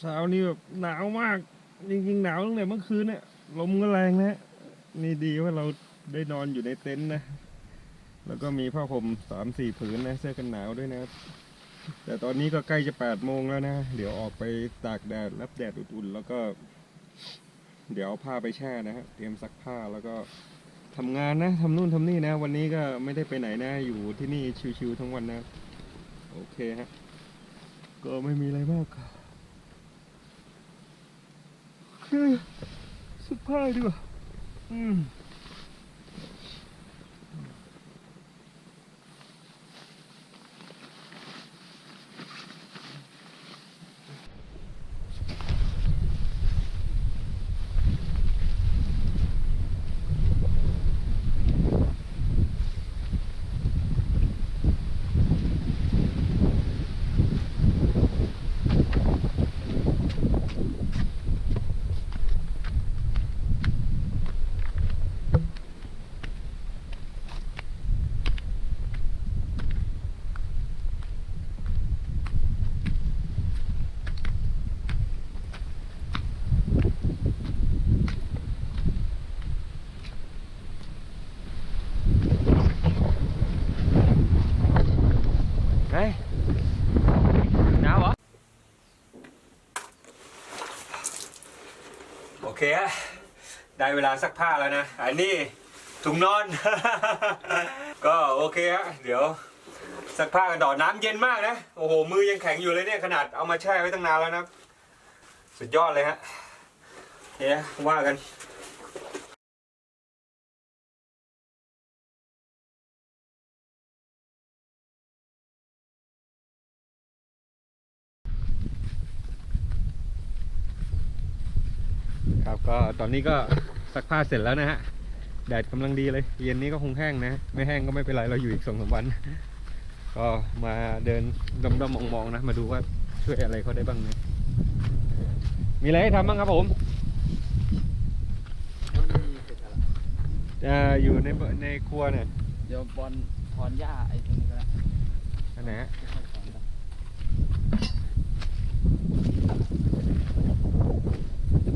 เช้านี้แบบหนาวมาก จริงๆหนาวตั้งแต่เมื่อคืนเนี่ยลมก็แรงนะนี่ดีว่าเราได้นอนอยู่ในเต็นท์นะ แล้วก็มีผ้าห่มสามสี่ผืนนะเสื้อกันหนาวด้วยนะแต่ตอนนี้ก็ใกล้จะแปดโมงแล้วนะ เดี๋ยวออกไปตากแดดรับแดดอุ่นๆแล้วก็ เดี๋ยวเอาผ้าไปแช่นะฮะเตรียมซักผ้าแล้วก็ทำงานนะทำนู่นทำนี่นะ วันนี้ก็ไม่ได้ไปไหนนะ อยู่ที่นี่ชิวๆทั้งวันนะ โอเคฮะ ก็ไม่มีอะไรมากครั บโอเคสุดท้ายดีกว่าอืม เฮ้ยหนาวเหรอ โอ เคฮะได้เวลาซักผ้าแล้วนะ อันนี้ถุงนอน ก็โอเคฮะเดี๋ยวซักผ้ากันต่อน้ำเย็นมากนะ โอ้โห มือยังแข็งอยู่เลยเนี่ย ขนาดเอามาแช่ไว้ตั้งนานแล้วนะ สุดยอดเลยฮะเนี่ยว่ากัน ครับ ก็ตอนนี้ก็ซักผ้าเสร็จแล้วนะฮะแดดกำลังดีเลย เย็นนี้ก็คงแห้งนะ ไม่แห้งก็ไม่เป็นไรเราอยู่อีกสองสามวัน ก็มาเดินดมๆมองๆนะ มาดูว่าช่วยอะไรเขาได้บ้างนะมีอะไรให้ทำบ้างครับผมจะอยู่ในเบในครัวเนี่ยเดี๋ยวบอลถอนหญ้าไอ้ตรงนี้ก็ได้อันไหนฮะ ค่อยๆถอนไป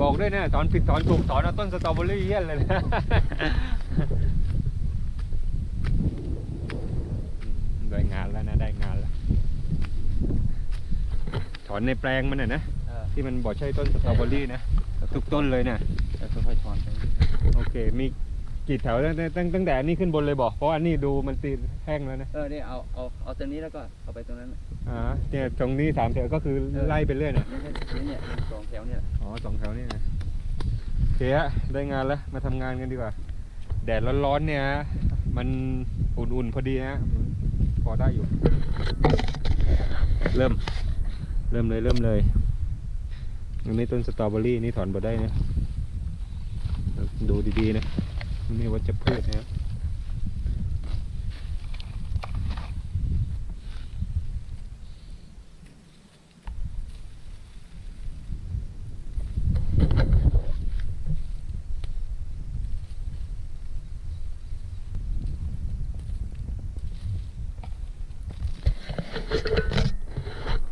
บอกด้วยนะถอนผิดถอนถูกถอนเอาต้นสตรอเบอรี่เยี่ยนเลยนะได้งานแล้วนะได้งานแล้วถอนในแปลงมันน่ะนะเออที่มันบอกใช่ต้นสตรอเบอรี่นะทุกต้นเลยนะเดี๋ยวค่อยๆถอนไปโอเค มีกี่แถวตั้งแต่ตั้งตั้งแต่อันนี้ขึ้นบนเลยบอกเพราะอันนี้ดูมันตีนแห้งแล้วนะเออเนี่ยเอาเอาเอาตรงนี้แล้วก็เอาไปตรงนั้น อ่าเนี่ยตรงนี้สามแถวก็คือเออไล่ไปเรื่อยนะนี่เนี่ยเนี่ยสองแถวเนี่ยอ๋อสองแถวนี่นะโอเคฮะได้งานแล้วมาทำงานกันดีกว่า แดดร้อนๆเนี่ยฮะมันอุ่นๆพอดีนะพอได้อยู่ เริ่ม เริ่มเลยเริ่มเลยอันนี้ต้นสตรอเบอรี่นี่ถอนบ่ได้นะ ดูดีๆนะ นี่ว่าจะพืชนะครับ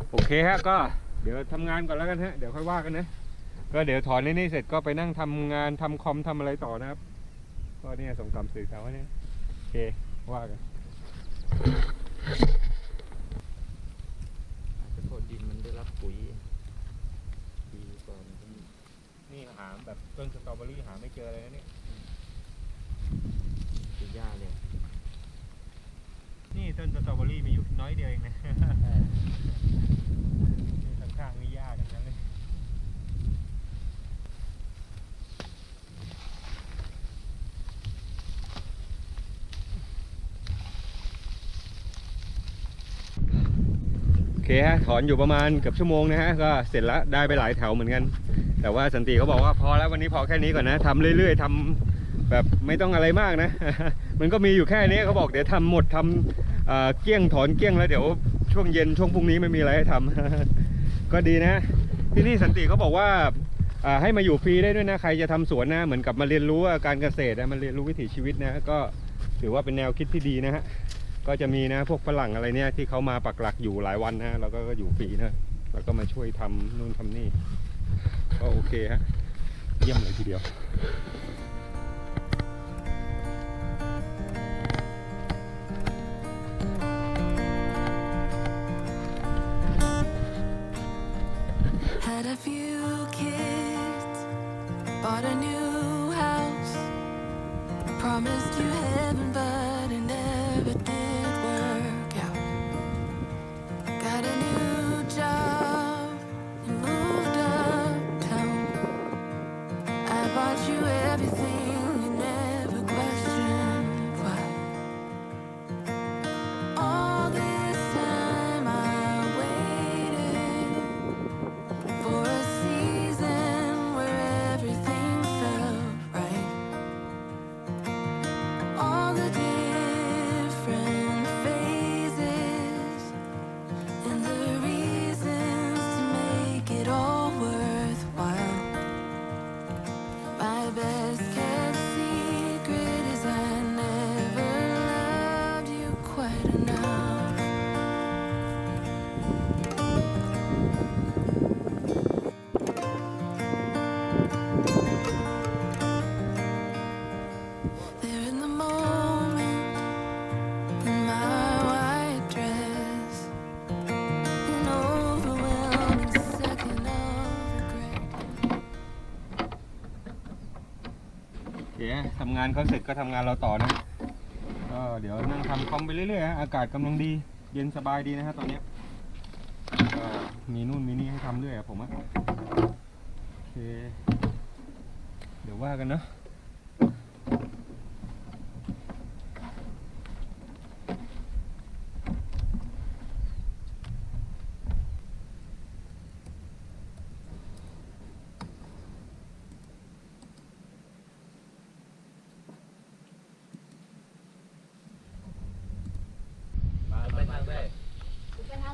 โอ เคฮะก็เดี๋ยวทำงานก่อนแล้วกันฮะเดี๋ยวค่อยว่ากันนะก็เดี๋ยวถอนในนี่เสร็จก็ไปนั่งทำงานทำคอมทำอะไรต่อนะครับ ก็เนี่ยส่งกำสื่อสาวเนี่ยโอเคว่ากันอาจจะโทษดินมันได้รับปุ๋ยดีกว่ามันก็มีนี่หาแบบต้นสตรอเบอรี่หาไม่เจอเลยนะเนี่ยปุ๋ยหญ้าเนี่ยนี่ต้นสตรอเบอรี่มีอยู่น้อยเดียวเองนะนี่ ข้างๆมีหญ้าทั้งนั้นเลยโอเคฮะถอนอยู่ประมาณเกือบชั่วโมงนะฮะก็เสร็จแล้วได้ไปหลายแถวเหมือนกัน แต่ว่าสันติเขาบอกว่าพอแล้ววันนี้พอแค่นี้ก่อนนะทำเรื่อยๆทำแบบไม่ต้องอะไรมากนะ มันก็มีอยู่แค่นี้เขาบอกเดี๋ยวทำหมดทำเอ่อเกลี้ยงถอนเกลี้ยงแล้วเดี๋ยวช่วงเย็นช่วงพรุ่งนี้ไม่มีอะไรให้ทำ ก็ดีนะ ที่นี่สันติเขาบอกว่าอ่าให้มาอยู่ฟรีได้ด้วยนะใครจะทำสวนนะเหมือนกับมาเรียนรู้การเกษตรนะมาเรียนรู้วิถีชีวิตนะก็ถือว่าเป็นแนวคิดที่ดีนะฮะก็จะมีนะพวกฝรั่งอะไรเนี่ยที่เขามาปักหลักอยู่หลายวันนะแล้วก็ก็อยู่ฟรีนะแล้วก็มาช่วยทำนู่นทำนี่ก็โอเคฮะเยี่ยมเลยทีเดียว a few kids, bought a new house, promised you านเขาเสร็จก็ทำงานเราต่อนะก็เดี๋ยวนั่งทำคอมไปเรื่อยๆฮะอากาศกำลังดี เย็นสบายดีนะฮะตอนเนี้ยก็มีนู่นมีนี่ให้ทำด้วยอะผมอะโอเค เดี๋ยวว่ากันเนอะ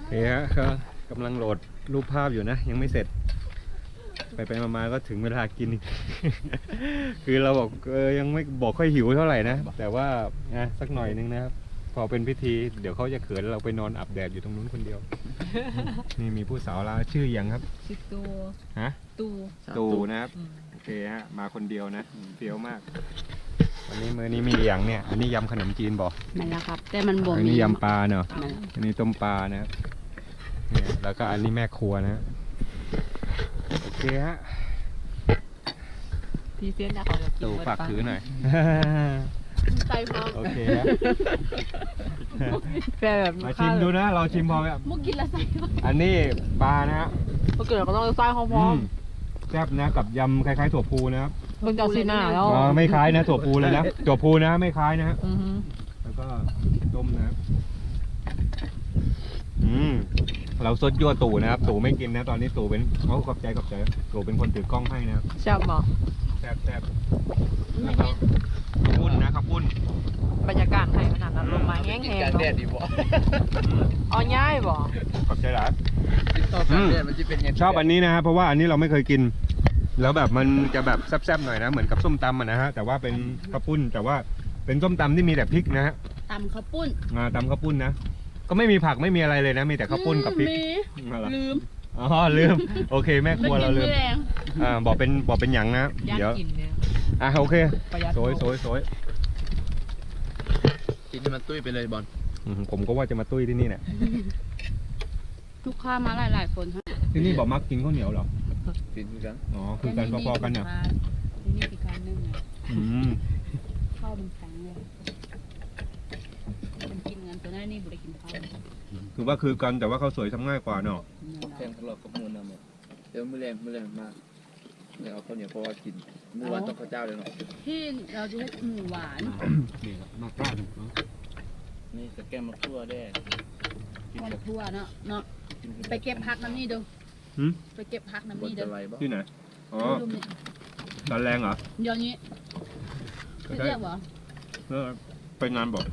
โอเคฮะก็กำลังโหลดรูปภาพอยู่นะ ยังไม่เสร็จ ไปไปมาๆก็ถึงเวลากินอีกคือเราบอกเออยังไม่บอกค่อยหิวเท่าไหร่นะ แต่ว่าอะสักหน่อยนึงนะครับ พอเป็นพิธี เดี๋ยวเขาจะเขินเราไปนอนอาบแดดอยู่ตรงนู้นคนเดียว นี่มีผู้สาวลาวชื่อหยังครับ ชื่อตูฮะ ตูตูนะครับโอเคฮะ มาคนเดียวนะเฟี้ยวมาก วันนี้มื้อนี้มีอย่างเนี่ย อันนี้ยำขนมจีนบอกแม่นแล้วครับ แต่มันบ่อันมีนี้ยำปลาเนาะแม่นอันนี้ต้มปลานะครับ เนี่ยแล้วก็อันนี้แม่ครัวนะ โอเคฮะพี่เฟียนนะเขาจะกินตูเบิดฝากปะถือหน่อยใจพร้อมโอเคฮะแฟแบบมาชิมดูนะ เราชิมพอไหมครับมุกกินละใส่ปะอันนี้ปลานะฮะเมื่อกี้เราก็ต้องใส่ของพอืร้อมมแซ่บนะกับยำคล้ายๆถั่วพูนะครับมึงจะเอาซีหน้าแล้วอ๋อไม่คล้ายนะถั่วพูเลยนะถั่วพูนะไม่คล้ายนะฮะอือฮึแล้วก็ต้มนะครับอืม เราซดยั่วตู่นะครับ ตู่ไม่กินนะ ตอนนี้ตู่เป็นเขาขอบใจขอบใจ ตู่เป็นคนถือกล้องให้นะครับแซ่บบ่แซ่บแซ่บแล้วก็ข้าวปุ้นนะข้าวปุ้นบรรยากาศไทยขนาดนั้นลมมาแห้งๆการแดดเนาะดีบ่เอาง่ายบ่ขอบใจหลานติดต่อการแดดมันจะเป็นยังไงชอบอันนี้นะครับเพราะว่าอันนี้เราไม่เคยกิน แล้วแบบมันจะแบบแซ่บๆหน่อยนะเหมือนกับส้มตำอะนะฮะแต่ว่าเป็นข้าวปุ้นแต่ว่าเป็นส้มตำที่มีแต่พริกนะฮะตำข้าวปุ้นอ่าตำข้าวปุ้นนะ ก็ไม่มีผักไม่มีอะไรเลยนะ มีแต่ข้าวปุ้นกับพริกมีอะไรอลืมอ๋อลืม โอเคแม่ครัวเราลืมแรงอ่าบอกเป็นบอกเป็นหยังนะย่างเดี๋ยวกินเนี่ยอะโอเคประหยัดโซยโซยโซยกินให้มันตุ้ยไปเลยบอลอืมผมก็ว่าจะมาตุ้ยที่นี่แหละลูกค้ามาหลายๆคนฮะที่นี่บอกมักกินข้าวเหนียวเหรอกินกันอ๋อคือกันพอๆกันเนี่ยที่นี่อีกการหนึงอะอืม ข้าวมันแข็งเลยมันกินเงินตัวนั้นนี่บุได้กินข้าว คือว่าคือกันแต่ว่าข้าวสวยทำง่ายกว่าเนาะแทงตลอดกับมูลนะหมดเดี๋ยวมื้อแรงมื้อแรงมากเนี่ยเอาข้าวเหนียวเพราะว่ากินเมื่อวานต้องข้าวเจ้าเลยเนาะที่เราจะให้หมูหวานนี่ครับมากกล้าเนาะนี่สแกมมาทั่วแด้กินวันกับทั่วเนาะเนาะกินไปเก็บพักน้ำนี่ดูหืมไปเก็บพักน้ำบนนี่จะดูไรบ่ที่ไหนอ๋อดูเนี่ยตอนแรงเหรอเดี๋ยวนี้ไปเรียกเหรอเออไปงานบอก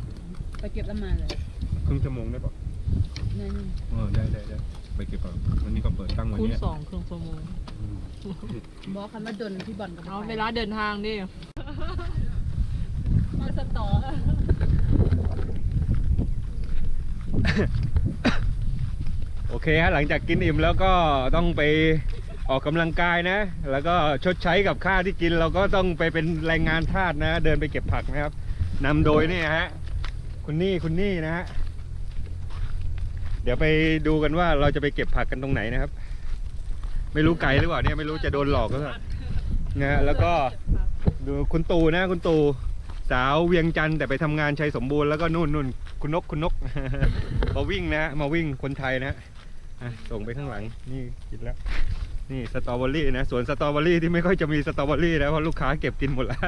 ไปเก็บแล้วมาเลย ครึ่งชั่วโมงได้ปะ นั่นเออได้ได้ได้ไปเก็บก่อนวันนี้ก็เปิดตั้งวันคูณเนี้ยสองครึ่งชั่วโมงบอกคันว่าดนพี่บอลกับเอาเวลาเดินทางดิมาสตอโอเคฮะหลังจากกินอิ่มแล้วก็ต้องไปออกกำลังกายนะ แล้วก็ชดใช้กับค่าที่กิน เราก็ต้องไปเป็นแรงงานทาสนะ เดินไปเก็บผักนะครับนำโดยนี่ฮะคุณนี่คุณนี่นะฮะ เดี๋ยวไปดูกันว่าเราจะไปเก็บผักกันตรงไหนนะครับ ไม่รู้ไกลหรือเปล่าเนี่ยไม่รู้จะโดนหลอกหรือเปล่านะฮะแล้วก็ดูคุณตูนะคุณตูสาวเวียงจันทร์แต่ไปทำงานชัยสมบูรณ์แล้วก็นู่นนู่นคุณนกคุณนกมาวิ่งนะมาวิ่งคนไทยนะฮะอะส่งไปข้างหลังนี่กินแล้ว นี่สตรอเบอรี่นะสวนสตรอเบอรี่ที่ไม่ค่อยจะมีสตรอเบอรี่นะเพราะลูกค้าเก็บกินหมดแล้ว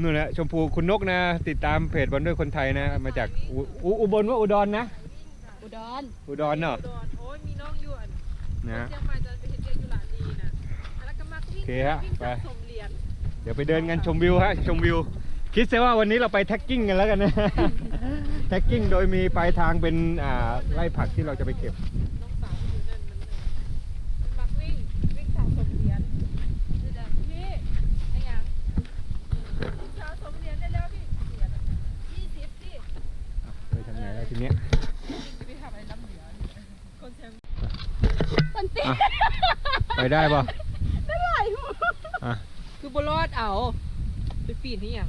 นู่นแหละชมพูคุณนกนะ ติดตามเพจบอลด้วยคนไทยนะ มาจากอุอุอุบลว่าอุดรนะ อุดร อุดรเนาะโดนโอ้ยมีน้องอยู่อันนะฮะเชียงใหม่จะไปเห็นเรียนอยู่หลานดีนะแล้วก็มักวิ่งโอเคฮะวิ่งไป สะสมเหรียญเดี๋ยวไปเดินกันชมวิวฮะชมวิว คิดซะว่าวันนี้เราไปแท็กกิ้งกันแล้วกันนะ แท็กกิ้งโดยมีปลายทางเป็นอ่าไร่ผักที่เราจะไปเก็บ น้องสาวอยู่นั่นมันมันมักวิ่งวิ่งสะสมเหรียญเดี๋ยวๆพี่ไอ้หยังสะสมเหรียญได้แล้วพี่เหรียญยี่สิบสิ ไป ทางไหนแล้วทีเนี้ยจะไปทำอะไรน้ำเหรียญคนเชียงอะไปได้ปะคือบรอดเอา ไปปีนที่หยัง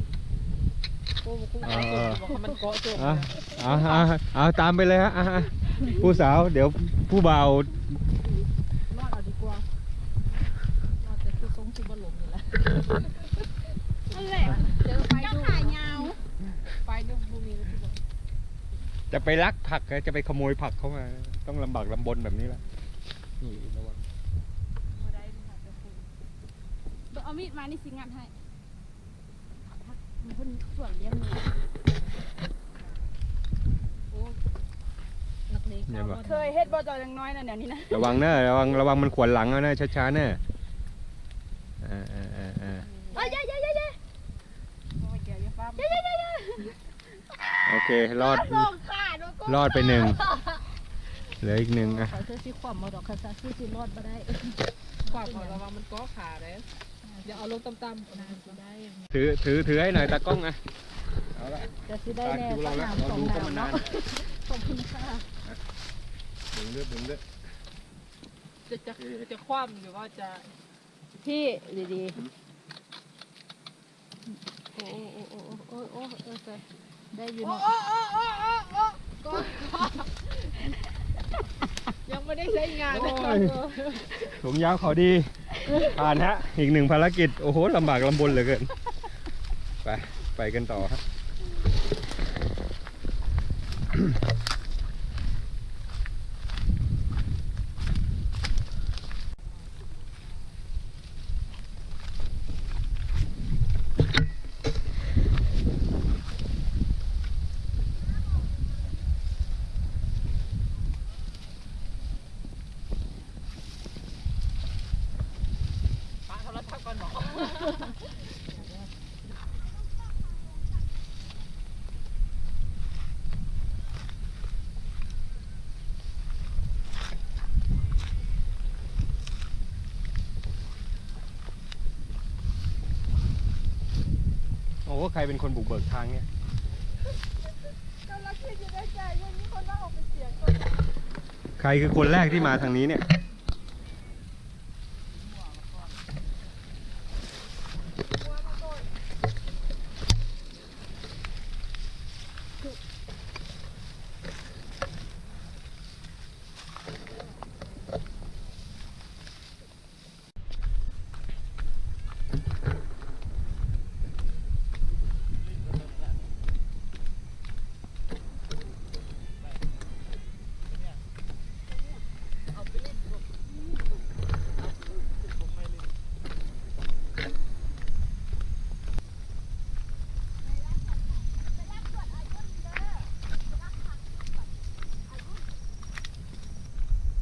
โอ้โหคุณเออเออบอกว่ามันเกาะตัวอะเอาเอาเอาตามไปเลยฮะอะอะผู้สาวเดี๋ยวผู้บ่าวรอดเอาดีกว่ารอดแต่คือทรงชิบะหลงอยู่แล้วนั่นแหละเดี๋ยวไปดูขายาว ไปเนี่ยบูมีแล้วที่บอก จะไปลักผักอะจะไปขโมยผักเข้ามา ต้องลำบากลำบนแบบนี้แหละนี่ระวังบ่ได้ค่ะจะคุยเอามีดมานี่สิงัดให้มันเพิ่นส่วนเลี้ยงมือโอ้นักเลงเนี่ยบอกเคยเฮ็ดบ่จอยังน้อยนะเดี๋ยวนี้นะระวังเนอะระวังระวังมันขวนหลังเอานะช้าๆเนอะอ่าอ่าอ่าอ่าเอ้ยเย้เย้เย้เย้โอ้ยแกอย่าฟ้าเย้เย้เย้เย้ โอเค รอดส่งขาดรอดไปหนึ่ง เหลืออีกหนึ่งอะขอเสื้อสีขวามมาดอกคาซาซื้อสิรอดมาได้ฝากบอกระวังมันเกาะขาเลยอย่าเอาลงต่ำๆนะได้ถือ ถือ ถือให้หน่อยตากล้องนะเอาละจะซื้อได้แน่ดูเราแล้วสเราองดูหก็นาวมานานเนาะขอบคุณค่ะดึงเลือดดึงเลือดจะจะจะคว่ำหรือว่าจะพี่ดีๆโอ้โอ้โอ้โอ้โอ้โอ้เออ ได้อยู่เนาะยังไม่ได้ใช้งานเลยถุงยาวขอดี ผ่านฮะ อีกหนึ่งภารกิจ โอ้โหลำบากลำบนเหลือเกิน ไป ไปกันต่อครับ ปาโทรศัพท์ก่อนหมอ โอ้โหใครเป็นคนบุกเบิกทางเนี่ยใครคือคนแรกที่มาทางนี้เนี่ย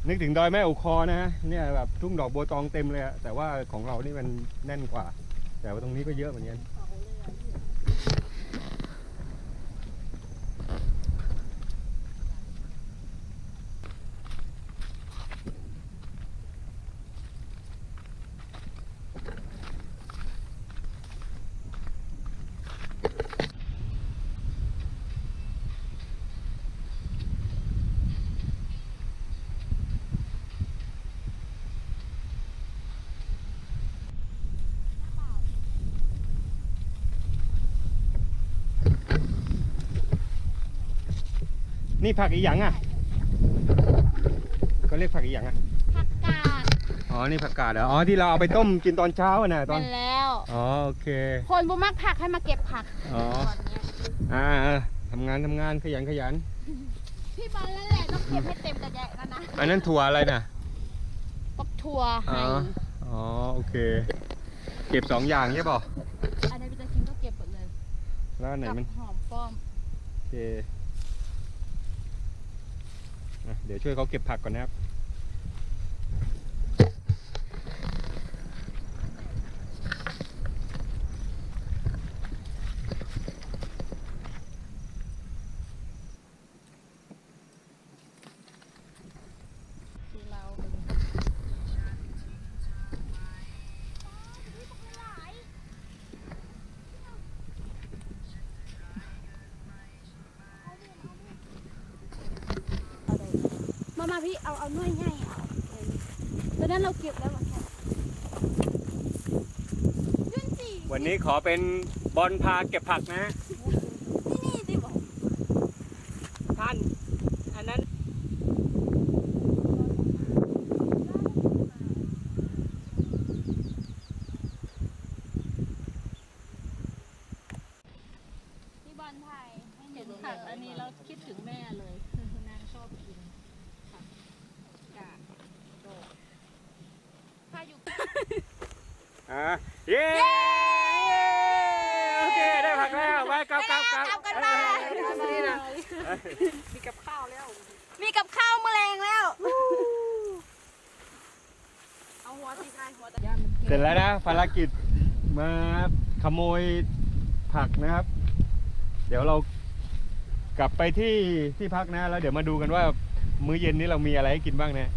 นึกถึงดอยแม่อุคอนะฮะเนี่ยแบบทุ่งดอกบัวตองเต็มเลยอะแต่ว่าของเรานี่มันแน่นกว่า แต่ว่าตรงนี้ก็เยอะเหมือนกัน นี่ผักอีหยังอะเขาเรียกผักอีหยังอะผักกาดอ๋อนี่ผักกาดเหรออ๋อที่เราเอาไปต้มกินตอนเช้าอะนะตอนเป็นแล้วอ๋อโอเค คนบุมักผักให้มาเก็บผักอ๋อตอนเนี้ยอ่าอ่าทำงานทำงานขยันขยันพี่บอลนั่นแหละต้องเก็บให้เต็มกระแยะแล้วนะอันนั้นถั่วอะไรนะปักทัวอ๋ให้ออ๋อโอเค เก็บสองอย่างใช่ป่ะอันนี้พี่จะกินก็เก็บหมดเลยแล้วอันไหนกับมันหอมป้อมโอเคอะ เดี๋ยวช่วยเขาเก็บผักก่อนนะครับ มาพี่เอาเอาหน่วยใหญ่เอาตอนนั้นเราเก็บแล้วอแค่ยื่นสี่วันนี้ขอเป็นบอลพาเก็บผักนะ ที่นี่สิบอก ท่าน อันนั้น ที่บอลไทยให้หนู ผักอันนี้เราคิดถึงแม่เลย นางชอบกินผักกาดดอก ถ้าอยู่ อ่า เย้ โอเค ได้ผักแล้วไปกลับกลับกลับ เอากันมา มีกับข้าวแล้ว มีกับข้าวแมลงแล้ว เสร็จแล้วนะภารกิจมาขโมยผักนะครับ เดี๋ยวเรากลับไปที่ที่พักนะ แล้วเดี๋ยวมาดูกันว่ามื้อเย็นนี้เรามีอะไรให้กินบ้างนะ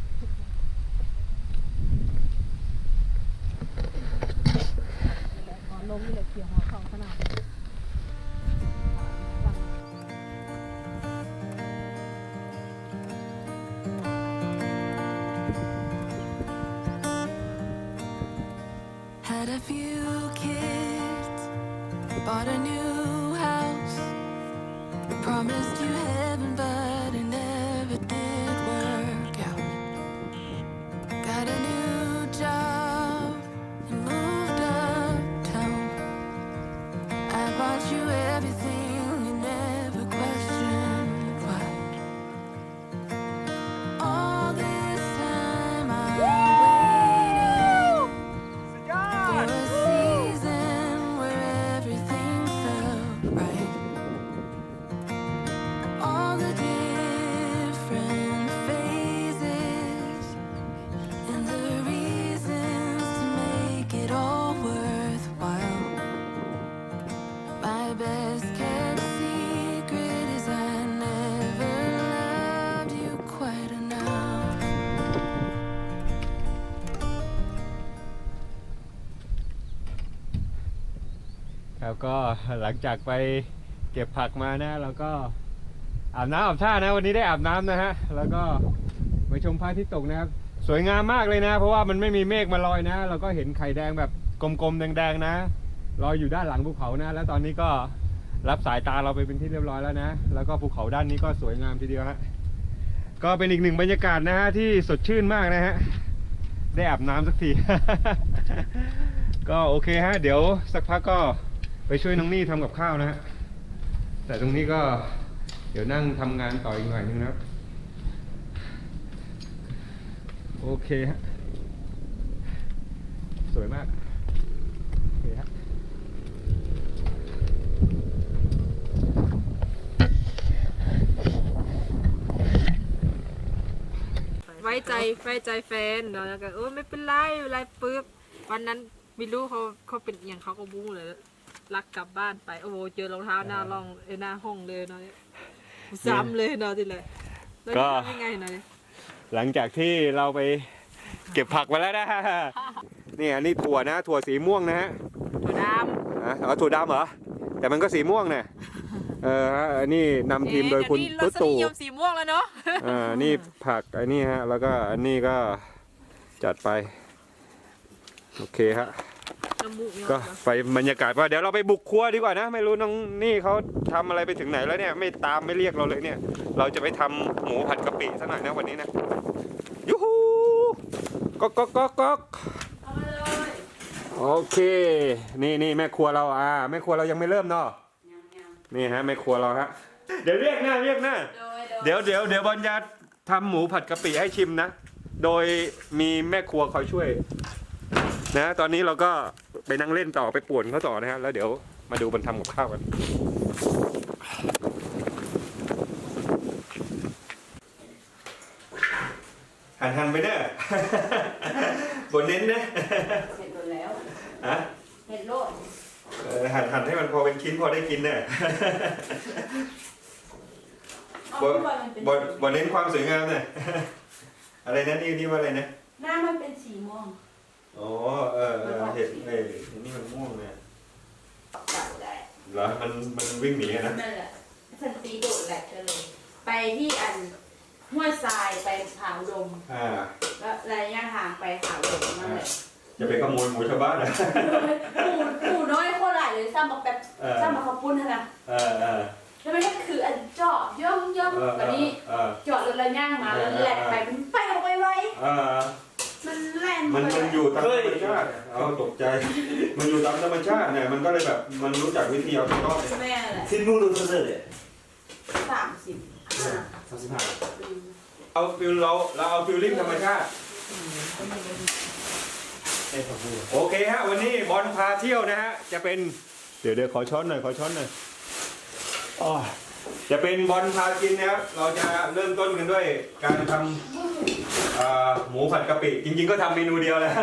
ครับก็หลังจากไปเก็บผักมานะเราก็อาบน้ำอาบท่านะวันนี้ได้อาบน้ำนะฮะแล้วก็ไปชมพระอาทิตย์ตกนะครับ สวยงามมากเลยนะ เพราะว่ามันไม่มีเมฆมาลอยนะ เราก็เห็นไข่แดงแบบกลมๆแดงๆนะลอยอยู่ด้านหลังภูเขานะ แล้วตอนนี้ก็รับสายตาเราไปเป็นที่เรียบร้อยแล้วนะ แล้วก็ภูเขาด้านนี้ก็สวยงามทีเดียวฮะก็เป็นอีกหนึ่งบรรยากาศนะฮะที่สดชื่นมากนะฮะได้อาบน้ำสักที ก็โอเคฮะ เดี๋ยวสักพักก็ ไปช่วยน้องนี่ทำกับข้าวนะฮะแต่ตรงนี้ก็เดี๋ยวนั่งทำงานต่ออีกหน่อยนึงนะครับโอเคฮะสวยมากโอเคฮะไว้ใจไว้ใจแฟนเนาะแล้วก็เออไม่เป็นไรไม่เป็นไรปุ๊บวันนั้นไม่รู้เขาเขาเป็นเอียงเขาก็บู้เลย รักกลับบ้านไป โอ้โหเจอรองเท้าหน้าร่องเอ้ยหน้าห้องเลยเนาะซ้ำเลยเนาะทีเลยแล้วก็จะทำยังไงเนาะหลังจากที่เราไปเก็บผักมาแล้วนะนี่อันนี้ถั่วนะ ถั่วสีม่วงนะฮะถั่วดอะเอาถั่วดำเหรอแต่มันก็สีม่วงเนี่ยเออฮะอันนี้นำำทีมโดยคุณเอ๊ะตุ๊เดี๋ยวนี้รสนิตู่ยมสีม่วงแล้วเนาะอ่านี่ผักอันนี้ฮะแล้วก็อันนี้ก็จัดไป โอเคฮะน้ำมู ก็ไปบรรยากาศว่าเดี๋ยวเราไปบุกครัวดีกว่านะ ไม่รู้น้องนี่เขาทำอะไรไปถึงไหนแล้วเนี่ย ไม่ตามไม่เรียกเราเลยเนี่ย เราจะไปทำหมูผัดกะปิสักหน่อยนะวันนี้นะยูฮูก๊อกก๊อกก๊อกก๊อกโอเค นี่นี่แม่ครัวเราอ่าแม่ครัวเรายังไม่เริ่มเนาะนี่ฮะแม่ครัวเราฮะเดี๋ยวเรียกหน้าเรียกหน้าเดี๋ยวเดี๋ยวเดี๋ยวบอลจะทำหมูผัดกะปิให้ชิมนะ โดยมีแม่ครัวคอยช่วย นะตอนนี้เราก็ไปนั่งเล่นต่อไปป่วนเขาต่อนะฮะแล้วเดี๋ยวมาดูมันทำกับข้าวกันหันหันไปเด้อบนเน้นนะเสร็จหมดแล้วฮะเห็ดโลดเออหันหันให้มันพอเป็นชิ้นพอได้กินเนี่ยเอาบนขึ้นมามันเป็นบนบนเน้นความสวยงามเนี่ยอะไรนะนี่นี่ว่าอะไรนะหน้ามันเป็นสีม่วง อ๋อเออเออเห็ดเอ้ยเห็นนี่มันม่วงเนี่ยจับได้เหรอมันมันวิ่งหนีอะนะนั่นแหละฉันตีโดดแหลกเธอเลย ไปที่อันห้วยทรายไปผาลมอ่าแล้วระยะทางไปผาลมนั่นแหละจะไปขโมยหมูชาวบ้านเหรอปูปูน้อยโคตรหลายเลยซ้ำมาแบบเออซ้ำมาขาวปุ้นเท่านะเออเออแล้วมันก็คืออันเจาะย่อมย่อมเออวันนี้เออ เจาะรถระย่างมาแล้วแหลกไปมันไปออกไปไว เออ มันแล่นมันไปมันอยู่ตามธรรมชาติเอาตกใจ มันอยู่ตามธรรมชาติเนี่ยมันก็เลยแบบมันรู้จักวิธีเอาตัวรอดแม่แหละที่นู่นรู้สึกเลยสามสิบห้าสามสิบห้าอืมเอาฟิลเราเราเอาฟิลลิ่งธรรมชาติไอ้ผมพูดโอเคฮะวันนี้บอลพาเที่ยวนะฮะจะเป็นเดี๋ยวเดี๋ยวขอช้อนหน่อยขอช้อนหน่อยอ๋อ จะเป็นบอลพากินนะครับเราจะเริ่มต้นกันด้วยการทำเอ่อหมูผัดกะปิจริง ๆ ก็ทำเมนูเดียวแหล้ว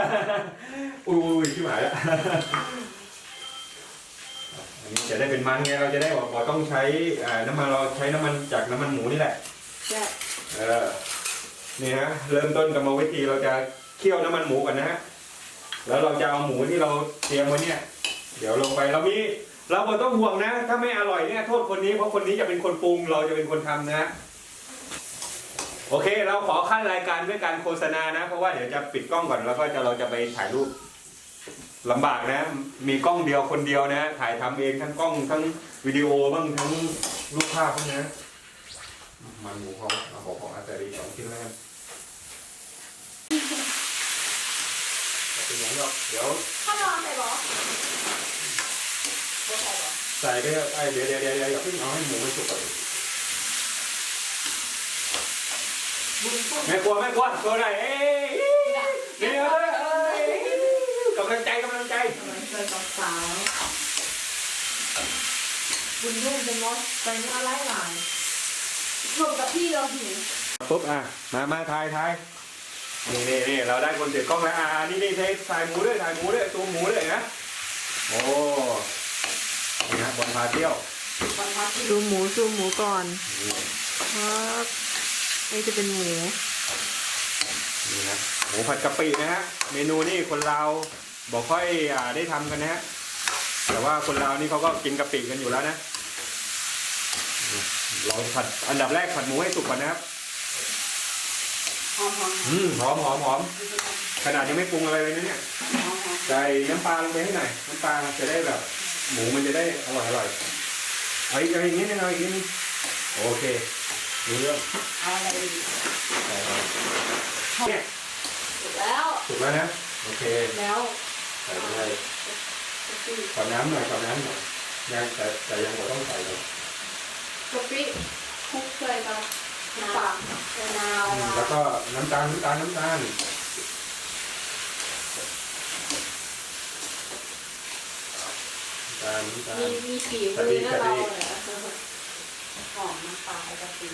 อุ้ยชิบหายแล้วอันนี้จะได้เป็นมันไงเราจะได้บอกว่าต้องใช้อ่าน้ำมันเราใช้น้ำมันจากน้ำมันหมูนี่แหละใช่เออนี่ฮะเริ่มต้นกรรมวิธีเราจะเคี่ยวน้ำมันหมูก่อนนะฮะแล้วเราจะเอาหมูที่เราเตรียมไว้เนี่ย เดี๋ยวลงไปเรามี เราบ่ต้องห่วงนะ ถ้าไม่อร่อยเนี่ยโทษคนนี้เพราะคนนี้จะเป็นคนปรุง เราจะเป็นคนทำนะ โอเค เราขอขั้นรายการด้วยการโฆษณานะ เพราะว่าเดี๋ยวจะปิดกล้องก่อนแล้วก็จะเราจะไปถ่ายรูปลำบากนะ มีกล้องเดียวคนเดียวนะ ถ่ายทำเองทั้งกล้องทั้งวิดีโอบ้างทั้งรูปภาพพวกนี้นะมันหมูเขาเอาของของอาจารย์สองชิ้นแล้วกันเป็นอย่างนี้หรอกเดี๋ยวข้าวนอนใส่บอบ่ ใส่บอใส่ไปเถอะไอ้เดี๋ยวเดี๋ยวเดี๋ยวเดี๋ยวอย่าเพิ่งเอาให้หมูมันสุกก่อนบุญพุ่งแม่กลัวแม่กลัวตัวไหนเอ้ยเดี๋ยวเดี๋ยวเอ้ยกำลังใจกำลังใจมันเคยกับสาวบุญรุ่งจะมดไปเนื้อไล่หลายรวมกับพี่เราหิวปุ๊บอะมามาถ่ายถ่ายนี่นี่นี่เราได้คนเสียกล้องแล้วอ่านี่นี่เทถ่ายหมูด้วยถ่ายหมูด้วยตูมหมูด้วยนะโอ้ นี่นะบอลพาเที่ยววันพักที่ซูมหมูซูมหมูก่อนครับนี่จะเป็นหมูนี่นะหมูผัดกะปินะฮะเมนูนี่คนเราวบอกค่อยอ่าได้ทำกันนะฮะแต่ว่าคนเราวนี่เขาก็กินกะปิกันอยู่แล้วนะเราผัดอันดับแรกผัดหมูให้สุกก่อนนะครับหอมหอมอืมหอมหอมหอมขนาดยังไม่ปรุงอะไรเลยนะเนี่ยหอมหอมใส่น้ำปลาลงไปให้หน่อยน้ำปลาจะได้แบบ หมูมันจะได้อร่อยอร่อยเอาอีกเอาอีกนิดนึงเอาอีกนิดนึงโอเครู้เรื่องเอาอะไรอีกใส่เอาเนี่ยถูกแล้วสุกแล้วนะโอเคแล้วใส่ไปเลยกะปิขอน้ำหน่อยขอน้ำหน่อยยังแต่แต่ยังไม่ต้องใส่เลยกะปิคลุกเคยกับน้ำปลาเมะนาวอืมแล้วก็น้ำตาลน้ำตาลน้ำตาลน้ำ ตาลน้ำตาลมีมีฝีมือแล้วเราเนี่ยหอมน้ำปลากะปิ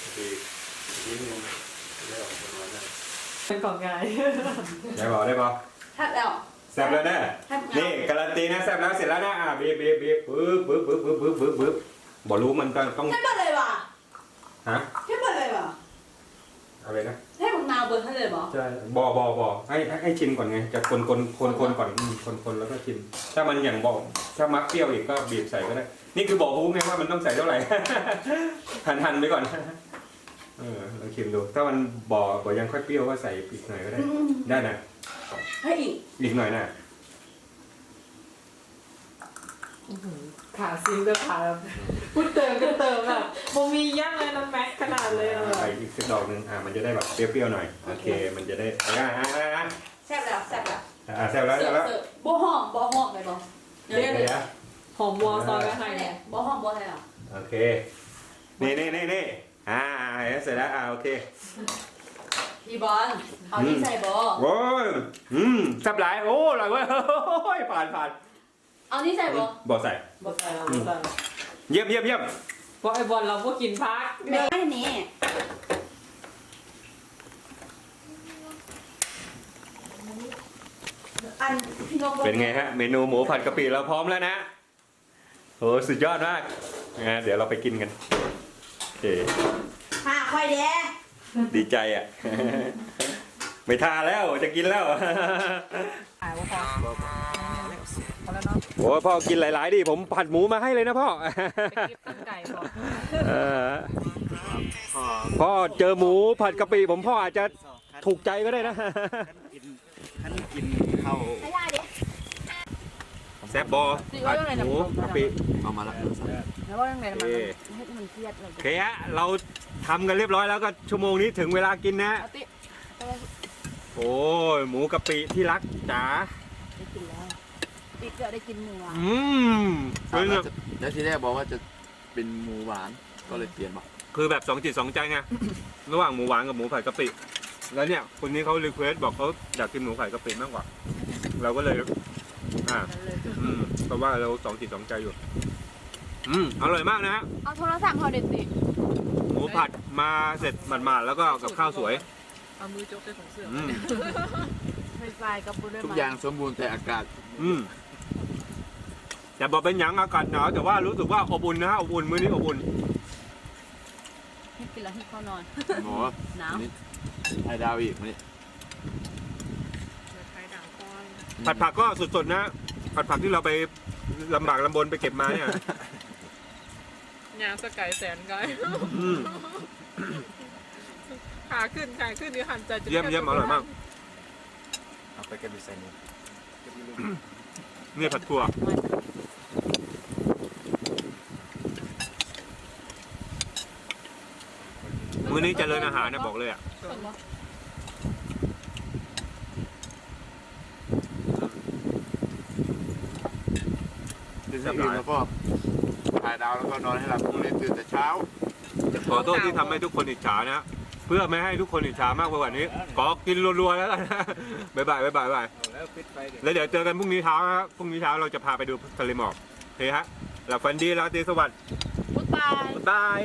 โอเคอีกนิดนึงเป็นของไงได้บอกได้บอกถ้าแล้วแซ่บแล้วนะแซ่บแล้ว นี่การันตีนะแซ่บแล้วเสร็จแล้วนะอะบีบบีบบีบปึ๊บปึ๊บปึ๊บปึ๊บปึ๊บปึ๊บปึ๊บบอกรู้มันต้องต้องแค่เปิดเลยว่ะฮะแค่เปิดเลยว่ะ อะไรนะให้ผมนาว เปิดให้เลยบ่ใช่บอบอบอให้ให้ให้ชิมก่อนไงจะคนคนคนคนก่อนอืมคนคนแล้วก็ชิม ถ้ามันอย่างบอกถ้ามักเปรี้ยวอีกก็บีบใส่ก็ได้ นี่คือบอกรู้ไงว่ามันต้องใส่เท่าไหร่ หันหันไปก่อน เออลองชิมดู ถ้ามันบอกบอกยังค่อยเปรี้ยวก็ใส่อีกหน่อยก็ได้ ได้นะ ให้อีกอีกหน่อยนะ ขาซิงก็ขาแบบพูดเติมก็เติมแบบโมมีย่างเลยน้ำแม็กขนาดเลยอะใส่อีกสักดอกหนึ่งอ่ามันจะได้แบบเปรี้ยวๆหน่อย โอเค มันจะได้อ่าอ่าอ่าอ่าแซ่บแล้วแซ่บแล้วอ่าแซ่บแล้วเสิแซ่ร์บฟแล้วเสิร์ฟบ่หอมบ่หอมไปบ่เดี๋ยวเดี๋ยวหอมวัวซอยก็ให้ให้แหเนี่ละยบ่หอมบ่ให้หรอโอเคนี่นี่นี่นี่อ่าเสร็จแล้วอ่าโอเคพี่บอลเอาที่ใส่บ่โอ้ยอืมแซ่บหลายโอ้อร่อยเว้ยโอ้ยผ่านผ่าน เอาที่ใส่บ่บอกใส่บอกใส่เราบอกใส่เยี่ยมเยี่ยมเยี่ยมเพราะไอ้บอลเราก็กินพักเดี๋ยวให้นี่อันพี่นกบอกเป็นไงฮะ เมนูหมูผัดกะปิเราพร้อมแล้วนะโอ้สุดยอดมากนะเดี๋ยวเราไปกินกันโอเคห้าค่อยแด้ดีใจอะ ไม่ทาแล้วจะกินแล้วขายว่าพอพอแล้วเนาะ โอ้ยพ่อกินหลาย ๆ ดิผมผัดหมูมาให้เลยนะพ่อไปกินตั้งไก่บอกเออพ่อเจอหมูผัดกะปิผมพ่ออาจจะถูกใจก็ได้นะกินท่านกินข้าวไม่ได้ดิแซ่บบอผัดหมูกะปิเอามาแล้วแล้วว่ายังไงโอมันเคให้มันเครียดเลยโอเคฮะเราทำกันเรียบร้อยแล้วก็ชั่วโมงนี้ถึงเวลากินนะเอาติโอ้ยหมูกะปิที่รักจ๋าได้กินแล้ว อีกเกือบได้กินหมูอะอืมเป็นแบบแล้วทีแรกบอกว่าจะเป็นหมูหวานก็เลยเปลี่ยนบอกคือแบบสองจิตสองใจไงระหว่างหมูหวานกับหมูผัดกะปิ แล้วเนี่ยคนนี้เขารีเควสบอกเขาอยากกินหมูผัดกะปิมากกว่า เราก็เลย อ่า อืมเพราะว่าเราสองจิตสองใจอยู่ อืมอร่อยมากนะฮะเอาโทรศัพท์เขาเด็ดสิหมูผัดมาเสร็จหมาดๆแล้วก็กับข้าวสวยเอามือจกใส่ของเสื้ออืมไฟไฟกับบุญด้วยทุกมั้อย่างสมบูรณ์แต่อากาศ อืม แต่บอกเป็นหยังอากาศหนาวแต่ว่ารู้สึกว่าอบอุ่นนะฮะอบอุ่นมื้อนี้อบอุ่นให้กินแล้วให้เขานอน หมอหนาวนี่ไข่ดาวอีกนี่ไข่ด่างก้อนผัดผักก็สดๆนะผัดผักที่เราไปลำบากลำบนไปเก็บมาเนี่ย ยางสกายแสนไกลอืม ขาขึ้นขาขึ้นนี่หันใจจะเยี่ยมเยี่ยมอร่อยมาก เอาไปเก็บไปใส่นี่ นี่ผัดถั่วมื้อนี้เจริญอาหารนะบอกเลยอะเดี๋ยวที่อื่นแล้วก็ไข่ดาวแล้วก็นอนให้หลับพรุ่งนี้ตื่นแต่เช้าขอโทษที่ทำให้ทุกคนอิจฉานะเพื่อไม่ให้ทุกคนอิจฉามากไปกว่านี้ขอกินรัวๆแล้วกันนะบ๊ายบายบ๊ายบายบ๊ายบายแล้วปิดไปเดี๋ยวแล้วเดี๋ยวเจอกันพรุ่งนี้เช้านะครับพรุ่งนี้เช้าเราจะพาไปดูทะเลหมอกโอเคฮะหลับฝันดีราตรีสวัสดิ์บ๊ายบาย